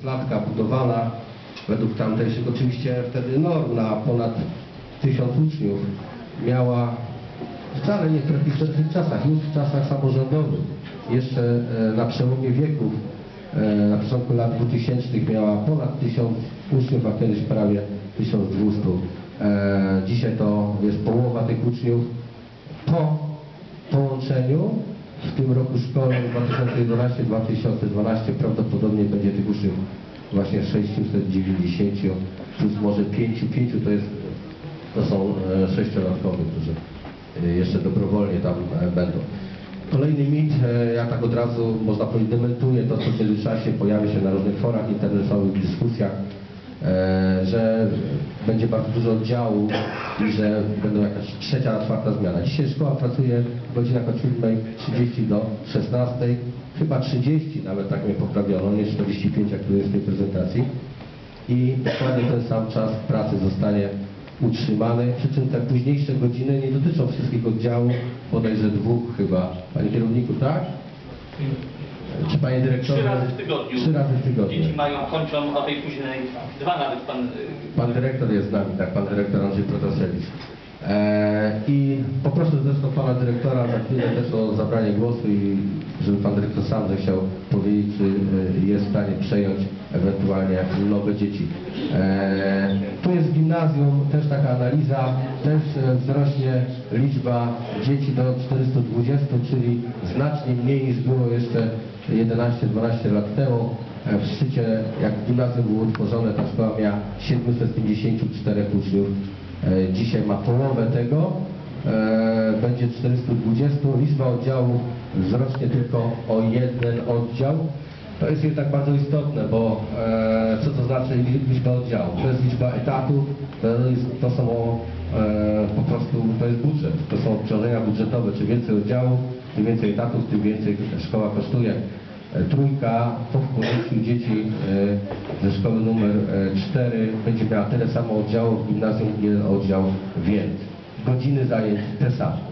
klatka budowana według tamtejszych oczywiście wtedy norm na ponad tysiąc uczniów miała wcale nie w prehistorycznych czasach, już w czasach samorządowych. Jeszcze e, na przełomie wieków, e, na początku lat 2000 miała ponad 1000 uczniów, a kiedyś prawie 1200. E, Dzisiaj to jest połowa tych uczniów. Po połączeniu w tym roku szkolnym 2011-2012 prawdopodobnie będzie tych uczniów właśnie 690 plus może 5, 5 to jest to są e, sześciolatkowie, którzy e, jeszcze dobrowolnie tam e, będą. Kolejny mit, ja tak od razu można powiedzieć dementuję to, co w międzyczasie pojawi się na różnych forach internetowych, dyskusjach, że będzie bardzo dużo oddziałów i że będą jakaś trzecia, czwarta zmiana. Dzisiaj szkoła pracuje w godzinach od 7.30 do 16.00, chyba 30 nawet tak mnie poprawiono, nie 45 jak tu jest w tej prezentacji i dokładnie ten sam czas pracy zostanie utrzymany, przy czym te późniejsze godziny nie dotyczą wszystkich oddziałów, bodajże dwóch chyba. Panie kierowniku, tak? Czy panie dyrektorze? Trzy razy w tygodniu. Trzy razy w tygodniu. Dzieci mają, kończą o tej późnej, dwa nawet pan... y, Pan dyrektor jest z nami, tak, pan dyrektor Andrzej Protasewicz. E, I poproszę zresztą pana dyrektora za chwilę też o zabranie głosu i żeby pan dyrektor sam zechciał powiedzieć, czy e, jest w stanie przejąć ewentualnie nowe dzieci. E, tu jest gimnazjum, też taka analiza, też e, wzrośnie liczba dzieci do 420, czyli znacznie mniej niż było jeszcze 11-12 lat temu. E, W szczycie, jak gimnazjum było utworzone, ta szkoła miała 754 uczniów. E, Dzisiaj ma połowę tego, e, będzie 420. Liczba oddziałów wzrośnie tylko o jeden oddział. To jest jednak bardzo istotne, bo co to znaczy li- liczba oddziałów? To jest liczba etatów, to, jest, to są po prostu, to jest budżet, to budżetowe, czy więcej oddziałów, tym więcej etatów, tym więcej szkoła kosztuje. E, Trójka po wpłynięciu dzieci e, ze szkoły numer 4 będzie miała tyle samo oddziałów, w gimnazjum jeden oddział więcej. Godziny zajęć te same.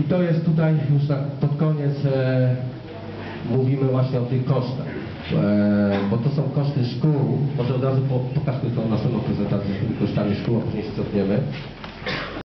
I to jest tutaj już tak pod koniec e, mówimy właśnie o tych kosztach. E, bo to są koszty szkół. Może od razu po, pokażmy tą następną prezentację z tymi kosztami szkół, a później się cofniemy.